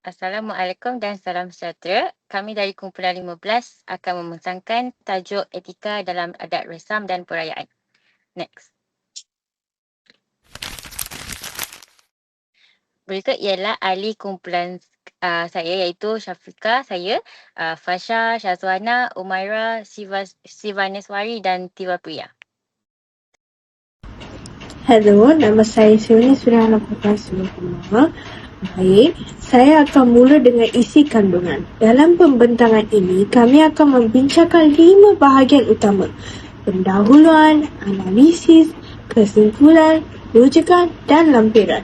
Assalamualaikum dan salam sejahtera. Kami dari kumpulan 15 akan membentangkan tajuk etika dalam adat resam dan perayaan. Next. Berikut ialah ahli kumpulan uh, saya iaitu Syafika, saya, uh, Fasha, Syazwana, Umaira, Sivaneswari dan Tiwa Priya. Hello, nama saya Sioni Surana Putra Sumukuma. Baik, saya akan mula dengan isi kandungan. Dalam pembentangan ini, kami akan membincangkan lima bahagian utama. Pendahuluan, analisis, kesimpulan, rujukan dan lampiran.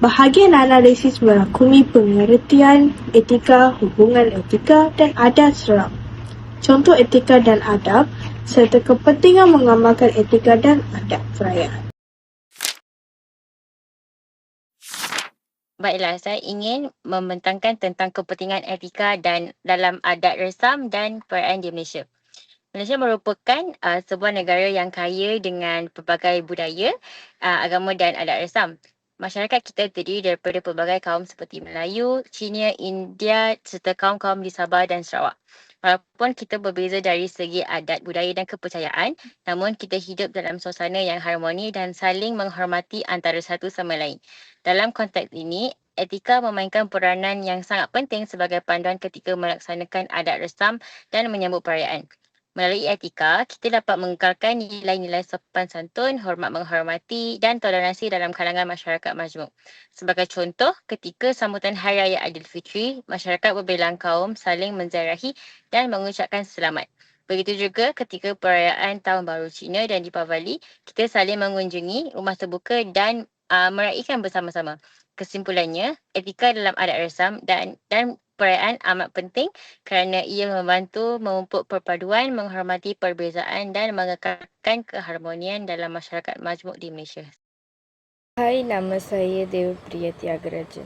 Bahagian analisis melakumi pengertian etika, hubungan etika dan adat seram. Contoh etika dan adab serta kepentingan mengamalkan etika dan adab perayaan. Baiklah, saya ingin membentangkan tentang kepentingan etika dan dalam adat resam dan perayaan di Malaysia. Malaysia merupakan uh, sebuah negara yang kaya dengan pelbagai budaya, uh, agama dan adat resam. Masyarakat kita terdiri daripada pelbagai kaum seperti Melayu, Cina, India serta kaum-kaum di Sabah dan Sarawak. Walaupun kita berbeza dari segi adat, budaya dan kepercayaan, namun kita hidup dalam suasana yang harmoni dan saling menghormati antara satu sama lain. Dalam konteks ini, etika memainkan peranan yang sangat penting sebagai panduan ketika melaksanakan adat resam dan menyambut perayaan. Melalui etika, kita dapat mengekalkan nilai-nilai sopan santun, hormat menghormati dan toleransi dalam kalangan masyarakat majmuk. Sebagai contoh, ketika sambutan Hari Raya Aidilfitri, masyarakat berbelang kaum saling menziarahi dan mengucapkan selamat. Begitu juga ketika perayaan Tahun Baru Cina dan Deepavali, kita saling mengunjungi rumah terbuka dan uh, meraihkan bersama-sama. Kesimpulannya, etika dalam adat resam dan dan perayaan amat penting kerana ia membantu memupuk perpaduan, menghormati perbezaan dan mengekalkan keharmonian dalam masyarakat majmuk di Malaysia. Hai, nama saya Dewa Priya Tiagaraja.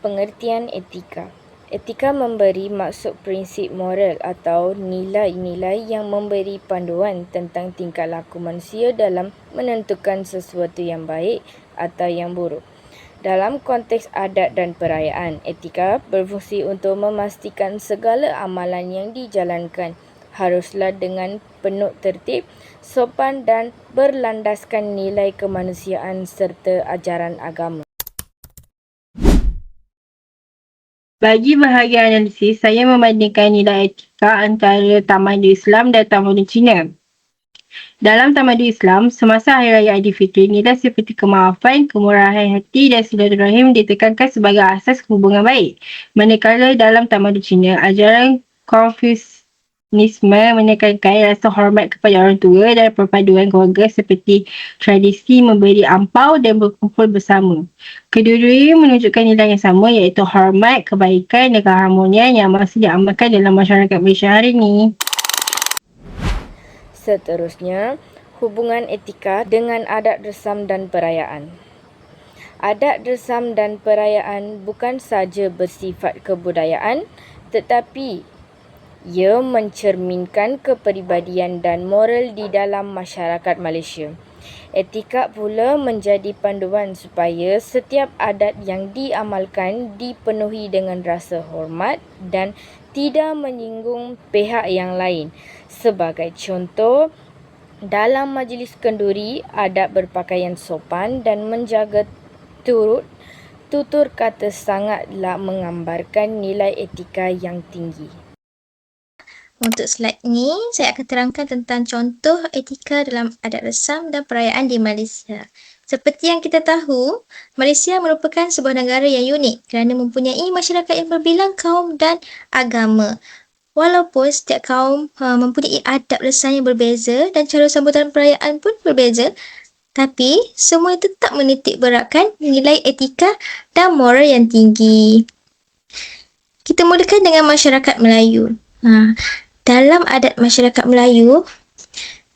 Pengertian etika. Etika memberi maksud prinsip moral atau nilai-nilai yang memberi panduan tentang tingkah laku manusia dalam menentukan sesuatu yang baik atau yang buruk. Dalam konteks adat dan perayaan, etika berfungsi untuk memastikan segala amalan yang dijalankan haruslah dengan penuh tertib, sopan dan berlandaskan nilai kemanusiaan serta ajaran agama. Bagi bahagian analisis, saya membandingkan nilai etika antara tamadun Islam dan tamadun Cina. Dalam tamadun Islam, semasa Hari Raya Aidilfitri, nilai seperti kemaafan, kemurahan hati dan silaturahim ditekankan sebagai asas hubungan baik. Manakala dalam tamadun Cina, ajaran Confucianisme menekankan rasa hormat kepada orang tua dan perpaduan keluarga seperti tradisi memberi ampau dan berkumpul bersama. Kedua-duanya menunjukkan nilai yang sama iaitu hormat, kebaikan dan keharmonian yang masih diamalkan dalam masyarakat Malaysia hari ini. Seterusnya, hubungan etika dengan adat resam dan perayaan. Adat resam dan perayaan bukan saja bersifat kebudayaan tetapi ia mencerminkan kepribadian dan moral di dalam masyarakat Malaysia. Etika pula menjadi panduan supaya setiap adat yang diamalkan dipenuhi dengan rasa hormat dan tidak menyinggung pihak yang lain. Sebagai contoh, dalam majlis kenduri, adat berpakaian sopan dan menjaga turut tutur kata sangatlah menggambarkan nilai etika yang tinggi. Untuk slide ini, saya akan terangkan tentang contoh etika dalam adat resam dan perayaan di Malaysia. Seperti yang kita tahu, Malaysia merupakan sebuah negara yang unik kerana mempunyai masyarakat yang berbilang kaum dan agama. Walaupun setiap kaum uh, mempunyai adab resam yang berbeza dan cara sambutan perayaan pun berbeza, tapi semua tetap menitik beratkan nilai etika dan moral yang tinggi. Kita mulakan dengan masyarakat Melayu. Ha, dalam adat masyarakat Melayu,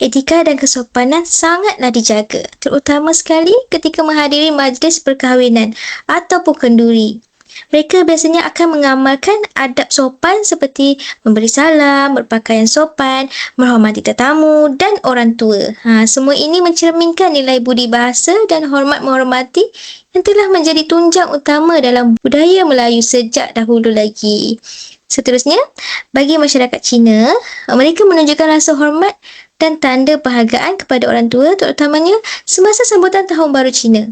etika dan kesopanan sangatlah dijaga, terutama sekali ketika menghadiri majlis perkahwinan ataupun kenduri. Mereka biasanya akan mengamalkan adab sopan seperti memberi salam, berpakaian sopan, menghormati tetamu dan orang tua. Ha, semua ini mencerminkan nilai budi bahasa dan hormat menghormati yang telah menjadi tunjang utama dalam budaya Melayu sejak dahulu lagi. Seterusnya, bagi masyarakat Cina, mereka menunjukkan rasa hormat dan tanda perhargaan kepada orang tua terutamanya semasa sambutan Tahun Baru Cina.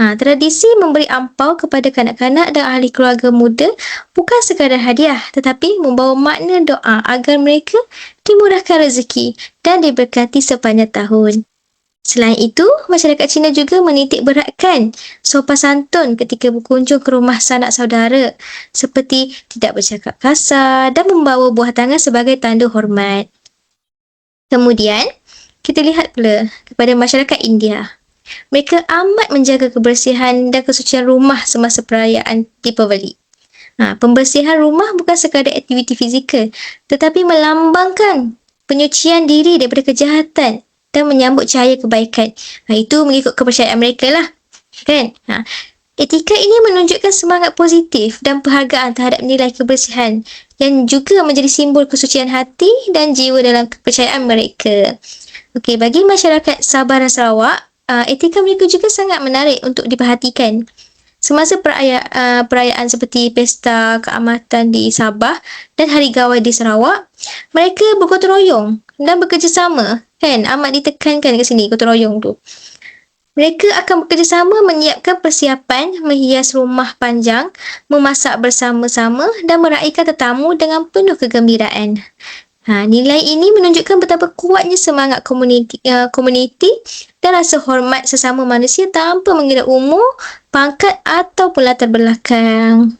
Ha, tradisi memberi ampau kepada kanak-kanak dan ahli keluarga muda bukan sekadar hadiah tetapi membawa makna doa agar mereka dimurahkan rezeki dan diberkati sepanjang tahun. Selain itu, masyarakat Cina juga menitik beratkan sopan santun ketika berkunjung ke rumah sanak saudara seperti tidak bercakap kasar dan membawa buah tangan sebagai tanda hormat. Kemudian, kita lihat pula kepada masyarakat India. Mereka amat menjaga kebersihan dan kesucian rumah semasa perayaan Deepavali. Ha, pembersihan rumah bukan sekadar aktiviti fizikal tetapi melambangkan penyucian diri daripada kejahatan dan menyambut cahaya kebaikan. Ha, itu mengikut kepercayaan mereka lah. Kan? Ha, etika ini menunjukkan semangat positif dan penghargaan terhadap nilai kebersihan yang juga menjadi simbol kesucian hati dan jiwa dalam kepercayaan mereka. Okey, bagi masyarakat Sabah dan Sarawak, uh, etika mereka juga sangat menarik untuk diperhatikan. Semasa perayaan, uh, perayaan seperti Pesta Keamatan di Sabah dan Hari Gawai di Sarawak, mereka bergotong royong dan bekerjasama. Kan? Amat ditekankan ke sini gotong royong tu. Mereka akan bekerjasama menyiapkan persiapan menghias rumah panjang, memasak bersama-sama dan meraihkan tetamu dengan penuh kegembiraan. Ha, nilai ini menunjukkan betapa kuatnya semangat komuniti, uh, komuniti dan rasa hormat sesama manusia tanpa mengira umur, pangkat atau latar belakang.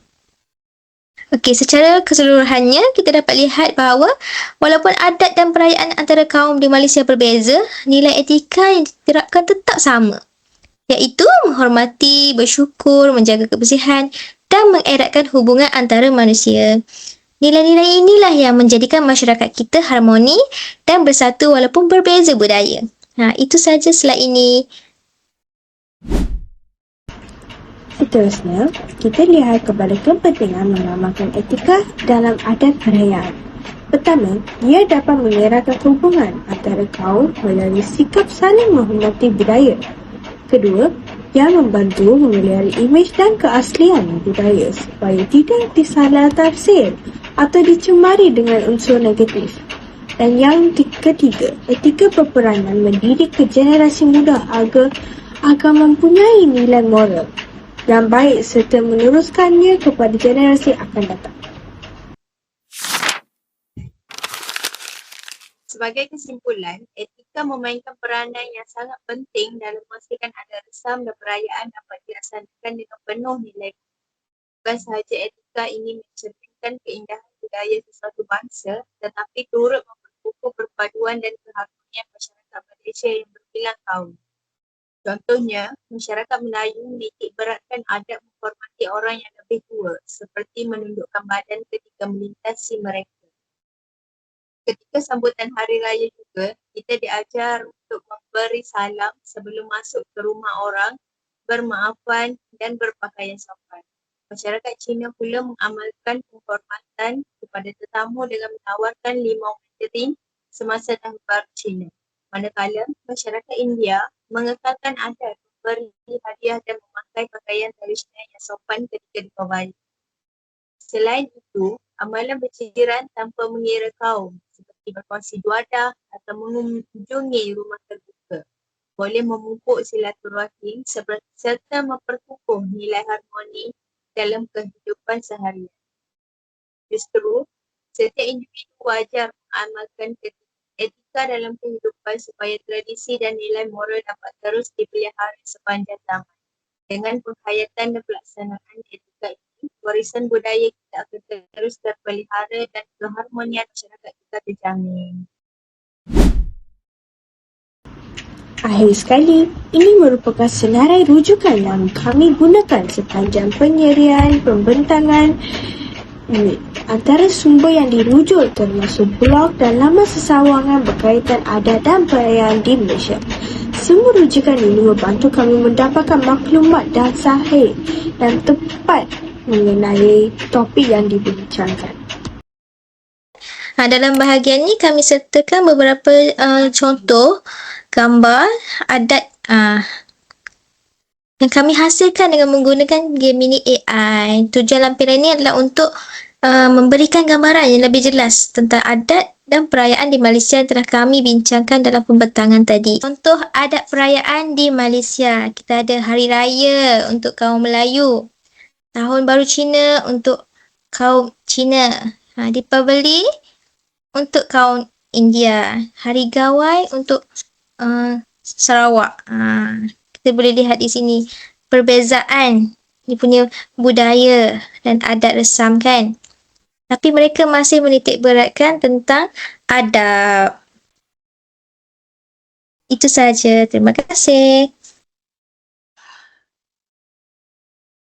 Okey, secara keseluruhannya kita dapat lihat bahawa walaupun adat dan perayaan antara kaum di Malaysia berbeza, nilai etika yang diterapkan tetap sama. Iaitu menghormati, bersyukur, menjaga kebersihan dan mengeratkan hubungan antara manusia. Nilai-nilai inilah yang menjadikan masyarakat kita harmoni dan bersatu walaupun berbeza budaya. Ha, itu saja slide ini. Seterusnya, kita lihat kepada kepentingan mengamalkan etika dalam adat perayaan. Pertama, ia dapat mengeratkan hubungan antara kaum melalui sikap saling menghormati budaya. Kedua, ia membantu memelihara imej dan keaslian budaya supaya tidak disalah tafsir atau dicemari dengan unsur negatif. Dan yang ketiga, etika berperanan mendidik ke generasi muda agar agar mempunyai nilai moral yang baik serta meneruskannya kepada generasi akan datang. Sebagai kesimpulan, etika memainkan peranan yang sangat penting dalam memastikan ada resam dan perayaan dapat dilaksanakan dengan penuh nilai. Bukan sahaja etika ini mencerminkan keindahan budaya sesuatu bangsa tetapi turut memperkukuh perpaduan dan keharmonian masyarakat Malaysia yang berbilang tahun. Contohnya, masyarakat Melayu menitik beratkan adab menghormati orang yang lebih tua seperti menundukkan badan ketika melintasi mereka. Ketika sambutan Hari Raya juga, kita diajar untuk memberi salam sebelum masuk ke rumah orang, bermaafan dan berpakaian sopan masyarakat Cina pula mengamalkan penghormatan kepada tetamu dengan menawarkan limau mandarin semasa tahun baru Cina. Manakala masyarakat India mengekalkan adat memberi hadiah dan memakai pakaian tradisional yang sopan ketika dikawali. Selain itu, amalan berciran tanpa mengira kaum seperti berkongsi duadah atau mengunjungi rumah terbuka boleh memupuk silaturahim serta memperkukuh nilai harmoni dalam kehidupan seharian. Justru, setiap individu wajar mengamalkan etika dalam kehidupan supaya tradisi dan nilai moral dapat terus dipelihara sepanjang zaman. Dengan penghayatan dan pelaksanaan etika ini, warisan budaya kita akan terus terpelihara dan keharmonian masyarakat kita terjamin. Akhir sekali, ini merupakan senarai rujukan yang kami gunakan sepanjang penyerian pembentangan antara sumber yang dirujuk termasuk blog dan laman sesawangan berkaitan adat dan perayaan di Malaysia. Semua rujukan ini membantu kami mendapatkan maklumat dan sahih dan tepat mengenai topik yang dibincangkan. Ha, dalam bahagian ni kami sertakan beberapa uh, contoh gambar adat uh, yang kami hasilkan dengan menggunakan Gemini AI. Tujuan lampiran ini adalah untuk uh, memberikan gambaran yang lebih jelas tentang adat dan perayaan di Malaysia yang telah kami bincangkan dalam pembentangan tadi. Contoh adat perayaan di Malaysia. Kita ada Hari Raya untuk kaum Melayu. Tahun Baru Cina untuk kaum Cina. Ha, Deepavali untuk kaum India. Hari Gawai untuk uh, Sarawak. Uh, kita boleh lihat di sini perbezaan dia punya budaya dan adat resam kan. Tapi mereka masih menitik beratkan tentang adab. Itu saja. Terima kasih.